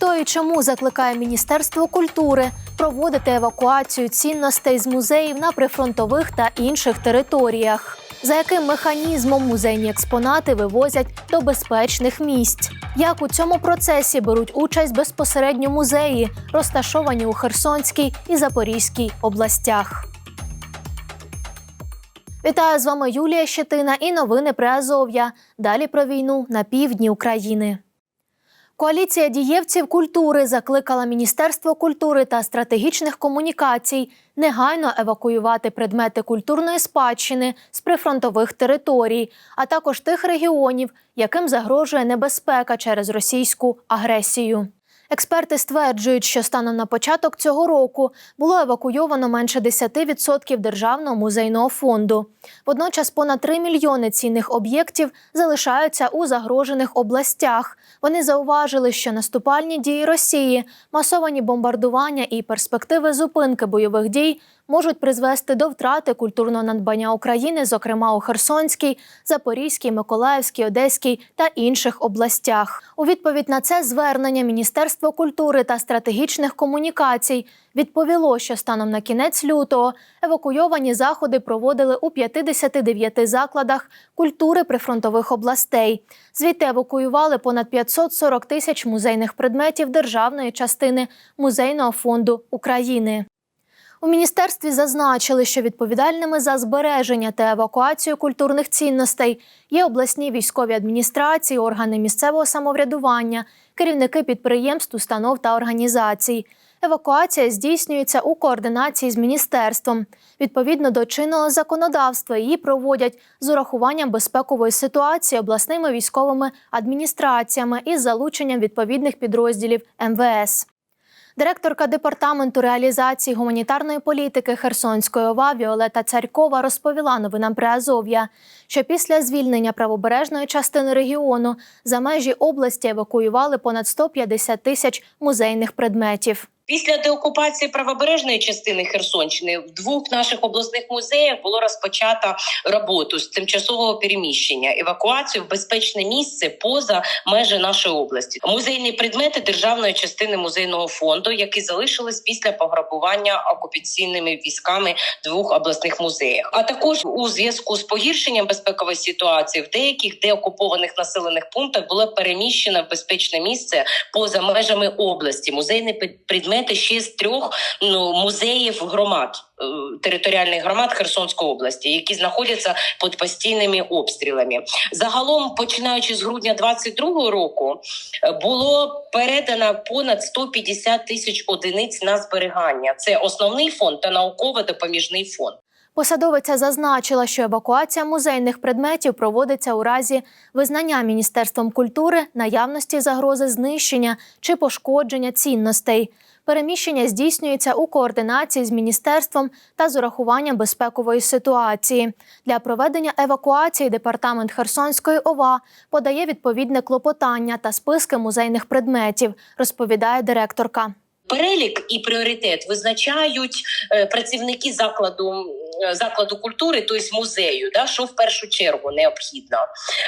Хто і чому закликає Міністерство культури проводити евакуацію цінностей з музеїв на прифронтових та інших територіях? За яким механізмом музейні експонати вивозять до безпечних місць? Як у цьому процесі беруть участь безпосередньо музеї, розташовані у Херсонській і Запорізькій областях? Вітаю з вами Юлія Щетина і новини при Азов'я. Далі про війну на півдні України. Коаліція дієвців культури закликала Міністерство культури та стратегічних комунікацій негайно евакуювати предмети культурної спадщини з прифронтових територій, а також тих регіонів, яким загрожує небезпека через російську агресію. Експерти стверджують, що станом на початок цього року було евакуйовано менше 10% державного музейного фонду. Водночас понад 3 мільйони цінних об'єктів залишаються у загрожених областях. Вони зауважили, що наступальні дії Росії, масовані бомбардування і перспективи зупинки бойових дій можуть призвести до втрати культурного надбання України, зокрема у Херсонській, Запорізькій, Миколаївській, Одеській та інших областях. У відповідь на це звернення Міністерство культури та стратегічних комунікацій відповіло, що станом на кінець лютого евакуйовані заходи проводили у 59 закладах культури прифронтових областей. Звідти евакуювали понад 540 тисяч музейних предметів державної частини музейного фонду України. У міністерстві зазначили, що відповідальними за збереження та евакуацію культурних цінностей є обласні військові адміністрації, органи місцевого самоврядування, керівники підприємств, установ та організацій. Евакуація здійснюється у координації з міністерством. Відповідно до чинного законодавства її проводять з урахуванням безпекової ситуації обласними військовими адміністраціями із залученням відповідних підрозділів МВС. Директорка департаменту реалізації гуманітарної політики Херсонської ОВА Віолета Царькова розповіла новинам при Азов'я, що після звільнення правобережної частини регіону за межі області евакуювали понад 150 тисяч музейних предметів. Після деокупації правобережної частини Херсонщини в двох наших обласних музеях було розпочато роботу з тимчасового переміщення, евакуацію в безпечне місце поза межі нашої області. Музейні предмети державної частини музейного фонду, які залишились після пограбування окупаційними військами двох обласних музеях. А також у зв'язку з погіршенням безпекової ситуації в деяких деокупованих населених пунктах було переміщено в безпечне місце поза межами області. Музейні предмети ще з трьох ну, музеїв громад е, територіальних громад Херсонської області, які знаходяться під постійними обстрілами. Загалом, починаючи з грудня 22 року, було передано понад 150 тисяч одиниць на зберігання. Це основний фонд та науково-допоміжний фонд. Посадовиця зазначила, що евакуація музейних предметів проводиться у разі визнання Міністерством культури наявності загрози знищення чи пошкодження цінностей. Переміщення здійснюється у координації з міністерством та з урахуванням безпекової ситуації. Для проведення евакуації департамент Херсонської ОВА подає відповідне клопотання та списки музейних предметів, розповідає директорка. Перелік і пріоритет визначають е, працівники закладу. е, Закладу культури, тобто музею, да, що в першу чергу необхідно.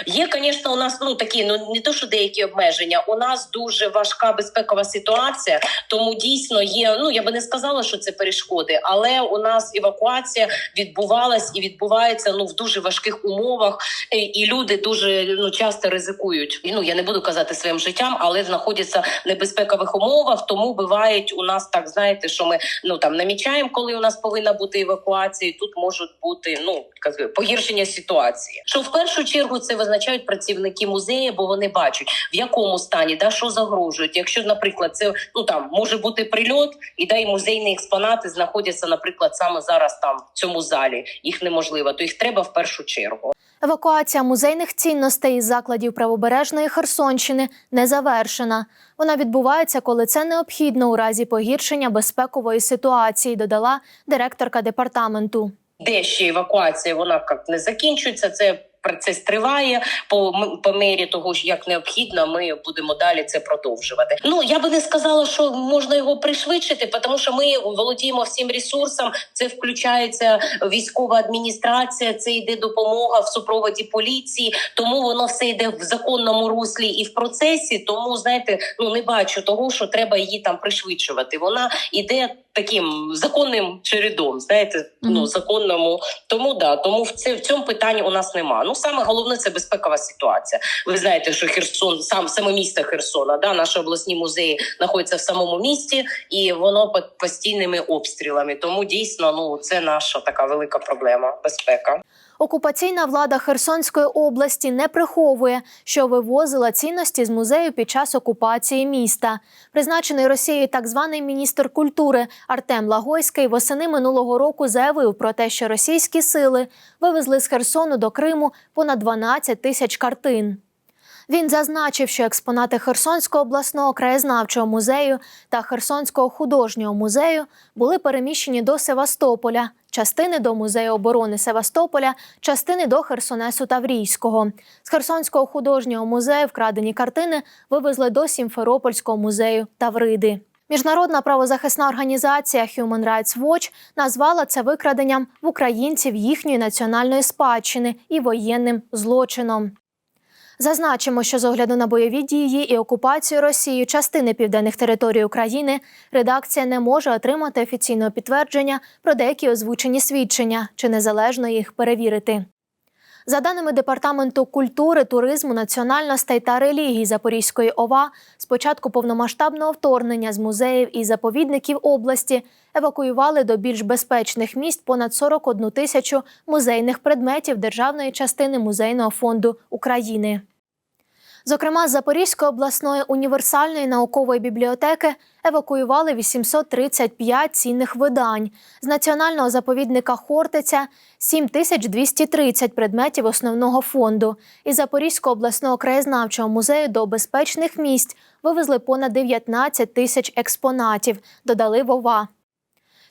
Є, звісно, у нас ну такі, ну не то, що деякі обмеження. У нас дуже важка безпекова ситуація, тому дійсно є. Ну я би не сказала, що це перешкоди, але у нас евакуація відбувалась і відбувається ну в дуже важких умовах, е, і люди дуже ну часто ризикують. Ну я не буду казати своїм життям, але знаходяться в небезпекових умовах. Тому бувають у нас так, знаєте, що ми ну там намічаємо, коли у нас повинна бути евакуація. Тут можуть бути ну погіршення ситуації. Що в першу чергу це визначають працівники музею, бо вони бачать в якому стані да що загрожують. Якщо, наприклад, це ну там може бути прильот, і да і музейні експонати знаходяться, наприклад, саме зараз там в цьому залі. Їх неможливо, то їх треба в першу чергу. Евакуація музейних цінностей із закладів правобережної Херсонщини не завершена. Вона відбувається, коли це необхідно у разі погіршення безпекової ситуації, додала директорка департаменту. де ще евакуація вона як не закінчується. Це процес триває. По, по мері того, ж, як необхідно, ми будемо далі це продовжувати. Ну я би не сказала, що можна його пришвидшити, тому що ми володіємо всім ресурсом. Це включається військова адміністрація, це йде допомога в супроводі поліції. Тому воно все йде в законному руслі і в процесі. Тому знаєте, ну не бачу того, що треба її там пришвидшувати. Вона іде таким законним чередом. Знаєте, ну законному. Тому да, тому в це в цьому питанні у нас нема. Ну саме головне це безпекова ситуація. Ви знаєте, що Херсон, сам саме місто Херсона, да, наші обласні музеї знаходяться в самому місті, і воно під постійними обстрілами. Тому дійсно, ну це наша така велика проблема. Безпека. Окупаційна влада Херсонської області не приховує, що вивозила цінності з музею під час окупації міста. Призначений Росією так званий міністр культури Артем Лагойський восени минулого року заявив про те, що російські сили вивезли з Херсону до Криму понад 12 тисяч картин. Він зазначив, що експонати Херсонського обласного краєзнавчого музею та Херсонського художнього музею були переміщені до Севастополя, частини до музею оборони Севастополя, частини до Херсонесу Таврійського. З Херсонського художнього музею вкрадені картини вивезли до Сімферопольського музею Тавриди. Міжнародна правозахисна організація Human Rights Watch назвала це викраденням в українців їхньої національної спадщини і воєнним злочином. Зазначимо, що з огляду на бойові дії і окупацію Росією частини південних територій України редакція не може отримати офіційного підтвердження про деякі озвучені свідчення чи незалежно їх перевірити. За даними Департаменту культури, туризму, національностей та релігій Запорізької ОВА, з початку повномасштабного вторгнення з музеїв і заповідників області евакуювали до більш безпечних місць понад 41 тисячу музейних предметів державної частини музейного фонду України. Зокрема, з Запорізької обласної універсальної наукової бібліотеки евакуювали 835 цінних видань. З національного заповідника Хортиця 7230 предметів основного фонду. Із Запорізького обласного краєзнавчого музею до безпечних місць вивезли понад 19 тисяч експонатів, додали Вова.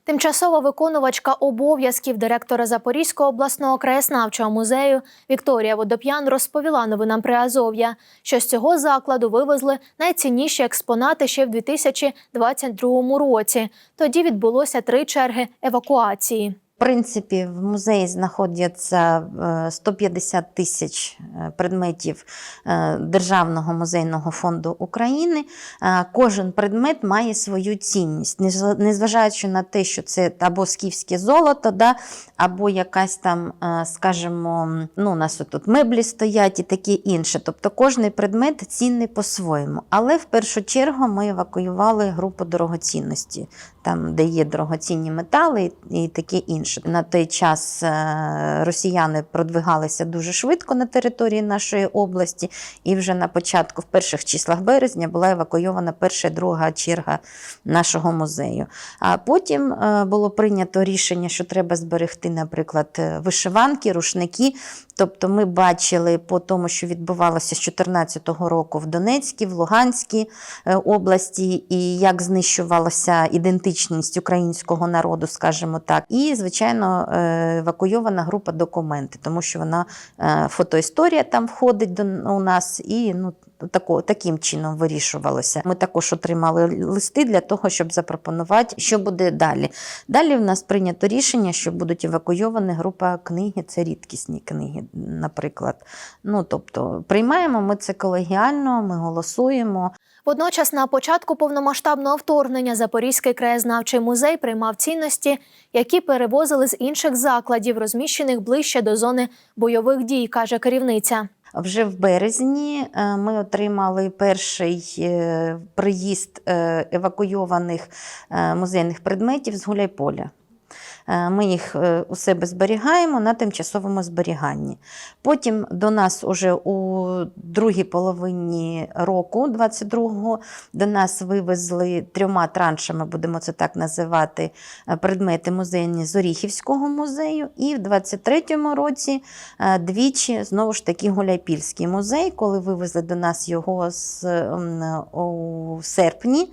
Тимчасова виконувачка обов'язків директора Запорізького обласного краєзнавчого музею Вікторія Водоп'ян розповіла новинам Приазов'я, що з цього закладу вивезли найцінніші експонати ще в 2022 році. Тоді відбулося три черги евакуації. Принципі, в музеї знаходяться е, 150 тисяч е, предметів е, Державного музейного фонду України. Е, Кожен предмет має свою цінність, незважаючи на те, що це або скіфське золото, да, або якась там, е, скажімо, ну, у нас тут меблі стоять і таке інше. Тобто кожний предмет цінний по-своєму. Але в першу чергу ми евакуювали групу дорогоцінності, там, де є дорогоцінні метали і таке інше. На той час е, росіяни продвигалися дуже швидко на території нашої області, і вже на початку, в перших числах березня, була евакуйована перша і друга черга нашого музею. А потім е, було прийнято рішення, що треба зберегти, наприклад, е, вишиванки, рушники. Тобто ми бачили по тому, що відбувалося з 2014 року в Донецькій, в Луганській області, і як знищувалася ідентичність українського народу, скажімо так. І, звичайно, е, евакуйована група документи, тому що вона е, фотоісторія там входить до у нас, і ну. Тако, таким чином вирішувалося. Ми також отримали листи для того, щоб запропонувати, що буде далі. Далі в нас прийнято рішення, що будуть евакуйовані група книги, це рідкісні книги, наприклад. Ну, тобто, приймаємо ми це колегіально, ми голосуємо. Водночас, на початку повномасштабного вторгнення Запорізький краєзнавчий музей приймав цінності, які перевозили з інших закладів, розміщених ближче до зони бойових дій, каже керівниця. Вже в березні е, ми отримали перший е, приїзд е, евакуйованих музейних предметів з Гуляйполя. Е, Ми їх е, у себе зберігаємо на тимчасовому зберіганні. Потім до нас уже у другій половині року, 22-го, до нас вивезли трьома траншами, будемо це так називати, е, предмети музейні з Оріхівського музею. І в 23-му році двічі знову ж таки Гуляйпільський музей, коли вивезли до нас його з, у серпні.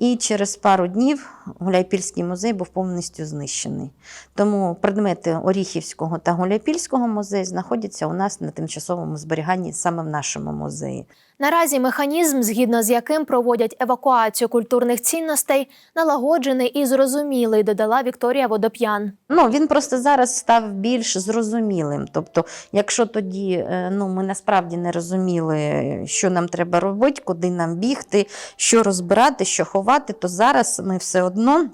І через пару днів Гуляйпільський музей був повністю знищений. Тому предмети Оріхівського та Гуляйпільського музею знаходяться у нас на тимчасовому зберіганні саме в нашому музеї. Наразі механізм, згідно з яким проводять евакуацію культурних цінностей, налагоджений і зрозумілий, додала Вікторія Водоп'ян. Ну, він просто зараз став більш зрозумілим. Тобто, якщо тоді е, ну, ми насправді не розуміли, що нам треба робити, куди нам бігти, що розбирати, що ховати, то зараз ми все одно.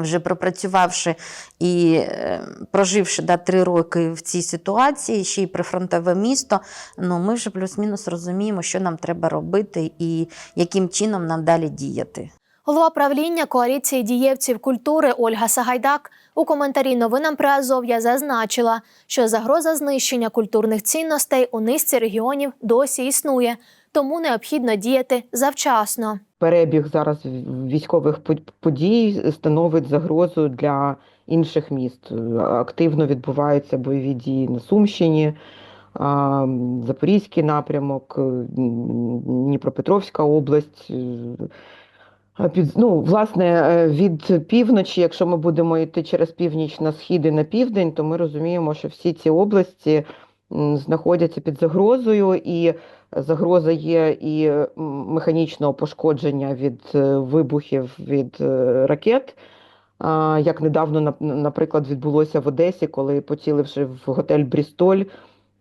Вже пропрацювавши і е, проживши да, три роки в цій ситуації, ще й прифронтове місто, ну, ми вже плюс-мінус розуміємо, що нам треба робити і яким чином нам далі діяти. Голова правління коаліції дієвців культури Ольга Сагайдак у коментарі новинам при Азов'я зазначила, що загроза знищення культурних цінностей у низці регіонів досі існує, тому необхідно діяти завчасно. перебіг зараз військових подій становить загрозу для інших міст. Активно відбуваються бойові дії на Сумщині, Запорізький напрямок, Дніпропетровська область. Під, ну, власне, від півночі, якщо ми будемо йти через північ на схід і на південь, то ми розуміємо, що всі ці області знаходяться під загрозою, і загроза є і механічного пошкодження від е, вибухів від е, ракет. Як недавно, нап- наприклад, відбулося в Одесі, коли поціливши в готель Брістоль,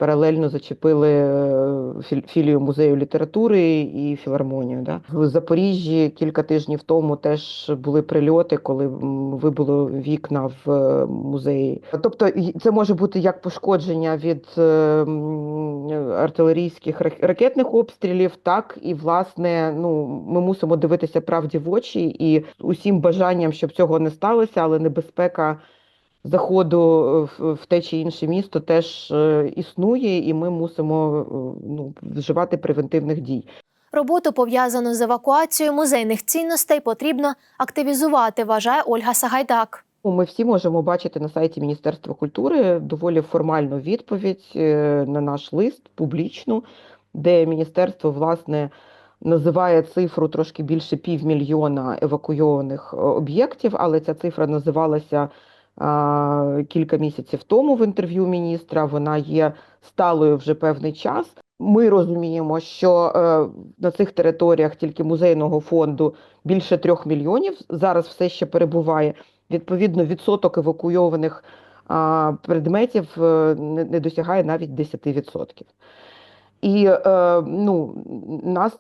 паралельно зачепили е, філію музею літератури і філармонію. Да? В Запоріжжі кілька тижнів тому теж були прильоти, коли м, вибуло вікна в е, музеї. Тобто це може бути як пошкодження від е, артилерійських рак- ракетних обстрілів, так і власне ну ми мусимо дивитися правді в очі і усім бажанням, щоб цього не сталося, але небезпека заходу е, в, те чи інше місто теж е, існує, і ми мусимо е, ну, вживати превентивних дій. Роботу пов'язану з евакуацією музейних цінностей потрібно активізувати, вважає Ольга Сагайдак. Ну, Ми всі можемо бачити на сайті Міністерства культури доволі формальну відповідь на наш лист публічну, де міністерство власне називає цифру трошки більше півмільйона евакуйованих об'єктів, але ця цифра називалася кілька місяців тому в інтерв'ю міністра. Вона є сталою вже певний час. Ми розуміємо, що е, на цих територіях тільки музейного фонду більше трьох мільйонів зараз все ще перебуває. Відповідно, відсоток евакуйованих предметів е, не досягає навіть 10%. І е, ну, нас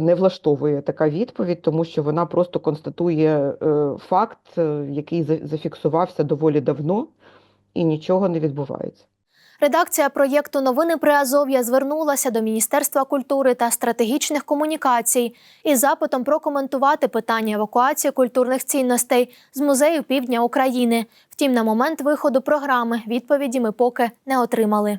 не влаштовує така відповідь, тому що вона просто констатує е, факт, е, який за- зафіксувався доволі давно, і нічого не відбувається. Редакція проєкту Новини при Азов'я звернулася до Міністерства культури та стратегічних комунікацій із запитом прокоментувати питання евакуації культурних цінностей з музею Півдня України. Втім, на момент виходу програми відповіді ми поки не отримали.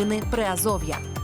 Новини Приазов'я.